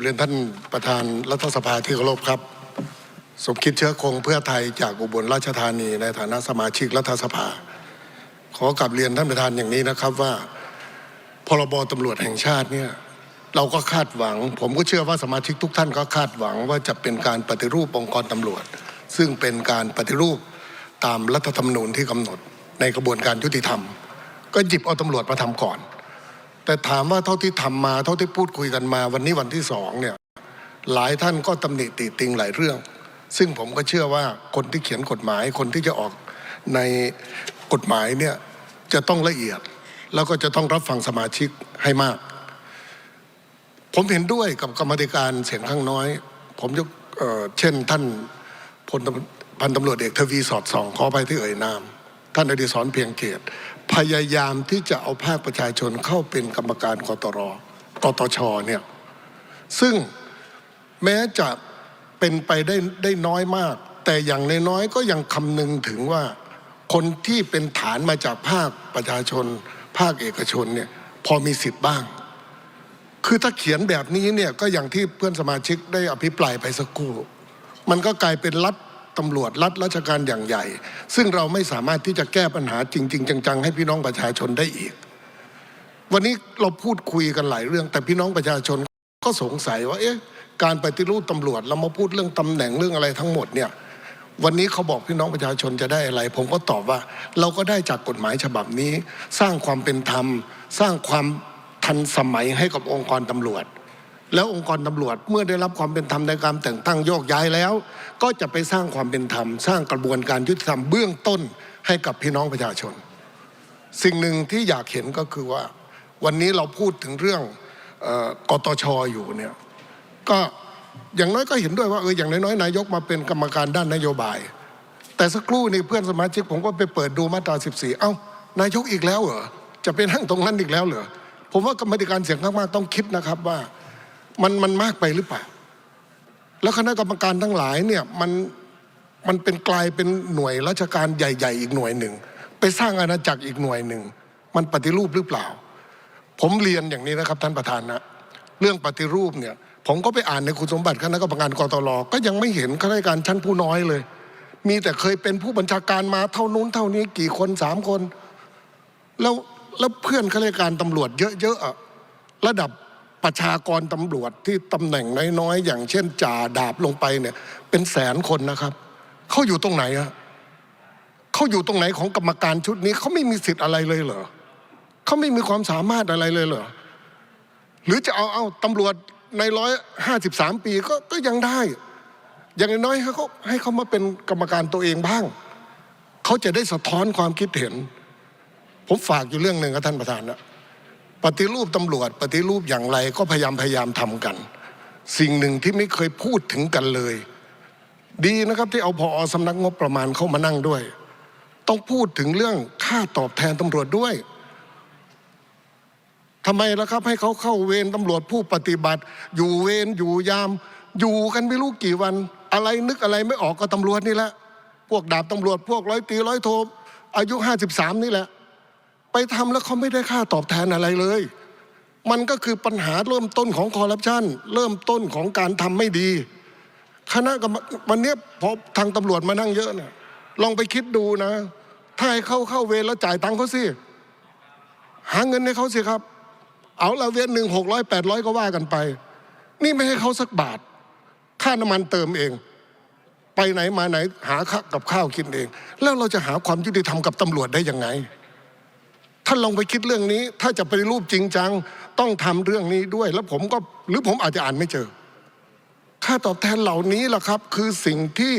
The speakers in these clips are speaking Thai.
เรียนท่านประธานรัฐสภาที่เคารพครับ สมคิดเชื้อคงเพื่อไทยจากอุบลราชธานีในฐานะสมาชิกรัฐสภา ขอกลับเรียนท่านประธานอย่างนี้นะครับว่าพรบตำรวจแห่งชาติเนี่ยเราก็คาดหวัง ผมก็เชื่อว่าสมาชิกทุกท่านก็คาดหวังว่าจะเป็นการปฏิรูปองค์กรตำรวจ ซึ่งเป็นการปฏิรูปตามรัฐธรรมนูญที่กำหนดในกระบวนการยุติธรรม ก็หยิบเอาตำรวจมาทำก่อน แต่ถามว่าเท่าที่ทำมา เท่าที่พูดคุยกันมา วันนี้วันที่สองเนี่ยหลายท่านก็ตำหนิติติงหลายเรื่อง ซึ่งผมก็เชื่อว่าคนที่เขียนกฎหมาย คนที่จะออกในกฎหมายเนี่ยจะต้องละเอียด แล้วก็จะต้องรับฟังสมาชิกให้มาก ผมเห็นด้วยกับกรรมธิการเสียงข้างน้อย ผมยกเเช่นท่านพลพันตำรวจเอกทวีสอดส่องขอไปที่เอ่ยนาม ท่านอดิศรเพียงเกตพยายามที่จะเอาภาคประชาชนเข้าเป็นกรรมการกตรกตชเนี่ยซึ่งแม้จะเป็นไปได้ได้น้อยมาก แต่อย่างน้อยๆก็ยังคำนึงถึงว่าคนที่เป็นฐานมาจากภาคประชาชน ภาคเอกชนเนี่ยพอมีสิทธิ์บ้าง คือถ้าเขียนแบบนี้เนี่ยก็อย่างที่เพื่อนสมาชิกได้อภิปรายไปสักครู่ มันก็กลายเป็นรัฐ ตำรวจรัฐราชการอย่างใหญ่ ซึ่งเราไม่สามารถที่จะแก้ปัญหาจริง ๆ จัง ๆ ให้พี่น้องประชาชนได้อีก วันนี้เราพูดคุยกันหลายเรื่อง แต่พี่น้องประชาชนก็สงสัยว่าเอ๊ะการปฏิรูปตำรวจเรามาพูดเรื่องตำแหน่งเรื่องอะไรทั้งหมดเนี่ยวันนี้เขาบอกพี่น้องประชาชนจะได้อะไร ผมก็ตอบว่า เราก็ได้จากกฎหมายฉบับนี้ สร้างความเป็นธรรม สร้างความทันสมัยให้กับองค์กรตำรวจ แล้วองค์กรตำรวจเมื่อได้รับความเป็นธรรมในการแต่งตั้งโยกย้ายแล้ว ก็จะไปสร้างความเป็นธรรม สร้างกระบวนการยุติธรรมเบื้องต้นให้กับพี่น้องประชาชน สิ่งหนึ่งที่อยากเห็นก็คือว่า วันนี้เราพูดถึงเรื่องออกตชอยู่เนี่ยก็อย่างน้อยก็เห็นด้วยว่าเอออย่างน้อยๆนายกมาเป็นกรรมการด้านนโยบาย แต่สักครู่นี่เพื่อนสมาชิกผมก็ไปเปิดดูมาตรา 14 เอ้านายกอีกแล้วเหรอจะไปนั่งตรงนั้นอีกแล้วเหรอผมว่ากรรมธิการเสียงข้างมากต้องคิดนะครับว่า มันมันมากไปหรือเปล่า แล้วคณะกรรมการทั้งหลายเนี่ยมันมันเป็นกลายเป็นหน่วยราชการใหญ่ ๆ อีกหน่วยหนึ่ง ไปสร้างอาณาจักรอีกหน่วยหนึ่ง มันปฏิรูปหรือเปล่า ผมเรียนอย่างนี้นะครับท่านประธานนะเรื่องปฏิรูปเนี่ยผมก็ไปอ่านในคุณสมบัติคณะกรรมการกตลก็ยังไม่เห็นข้าราชการชั้นผู้น้อยเลย มีแต่เคยเป็นผู้บัญชาการมาเท่านู้นเท่านี้กี่คนสามคน แล้วแล้วเพื่อนข้าราชการตำรวจเยอะๆระดับ ประชากรตำรวจที่ตำแหน่งน้อยๆ อย่างเช่นจ่าดาบลงไปเนี่ย เป็นแสนคนนะครับเขาอยู่ตรงไหนอะเขาอยู่ตรงไหนของกรรมการชุดนี้เขาไม่มีสิทธิ์อะไรเลยเหรอเขาไม่มีความสามารถอะไรเลยเหรอหรือจะเอาเอาตำรวจในร้อยห้าสิบสามปีก็ก็ยังได้ อย่างน้อยเขาให้เขามาเป็นกรรมการตัวเองบ้างเขาจะได้สะท้อนความคิดเห็น ผมฝากอยู่เรื่องหนึ่งครับท่านประธานนะ ปฏิรูปตำรวจ ปฏิรูปอย่างไรก็พยายามพยายามทำกัน สิ่งหนึ่งที่ไม่เคยพูดถึงกันเลย ดีนะครับที่เอาพอสำนักงบประมาณเข้ามานั่งด้วย ต้องพูดถึงเรื่องค่าตอบแทนตำรวจด้วยทำไมล่ะครับให้เขาเข้าเวรตำรวจผู้ปฏิบัติ อยู่เวรอยู่ยาม อยู่กันไม่รู้กี่วัน อะไรนึกอะไรไม่ออกก็ตำรวจนี่แหละ พวกดาบตำรวจพวกร้อยตีร้อยโทอายุห้าสิบสามนี่แหละ ไปทำแล้วเขาไม่ได้ค่าตอบแทนอะไรเลย มันก็คือปัญหาเริ่มต้นของคอร์รัปชันเริ่มต้นของการทำไม่ดี คณะกรรมวันเนี้ยพอทางตำรวจมานั่งเยอะเนี่ยลองไปคิดดูนะ ถ้าให้เขาเข้าเวรแล้วจ่ายตังค์เขาสิ หาเงินให้เขาสิครับ เอาละเวรหนึ่งหกร้อยแปดร้อยก็ว่ากันไป นี่ไม่ให้เขาสักบาท ค่าน้ำมันเติมเอง ไปไหนมาไหนหาข้ากับข้าวกินเอง แล้วเราจะหาความยุติธรรมกับตำรวจได้ยังไง ลองไปคิดเรื่องนี้ ถ้าจะไปฏิรูปจริงจัง ต้องทำเรื่องนี้ด้วย แล้วผมก็หรือผมอาจจะอ่านไม่เจอ ค่าตอบแทนเหล่านี้ล่ะครับ คือสิ่งที่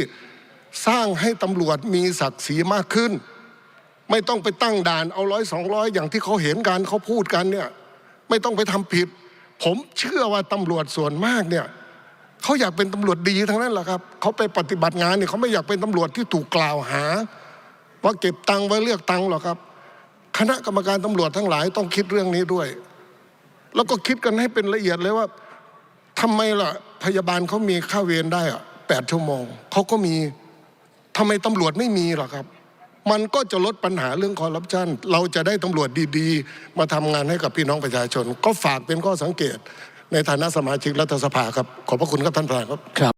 สร้างให้ตำรวจมีศักดิ์ศรีมากขึ้น ไม่ต้องไปตั้งด่านเอาร้อยสองร้อยอย่างที่เขาเห็นกันเขาพูดกันเนี่ยไม่ต้องไปทำผิด ผมเชื่อว่าตำรวจส่วนมากเนี่ยเขาอยากเป็นตำรวจดีทั้งนั้นแหละครับเขาไปปฏิบัติงานเนี่ยเขาไม่อยากเป็นตำรวจที่ถูกกล่าวหา ว่าเก็บตังค์ไว้เลือกตังค์หรอกครับ คณะกรรมการตำรวจทั้งหลายต้องคิดเรื่องนี้ด้วย แล้วก็คิดกันให้เป็นละเอียดเลยว่าทำไมล่ะพยาบาลเขามีค่าเวรได้อะแปดชั่วโมงเขาก็มีทำไมตำรวจไม่มีล่ะครับ มันก็จะลดปัญหาเรื่องคอร์รัปชันเราจะได้ตำรวจดีๆ มาทำงานให้กับพี่น้องประชาชน ก็ฝากเป็นข้อสังเกตในฐานะสมาชิกรัฐสภาครับ ขอบพระคุณครับท่านประธานครับครับ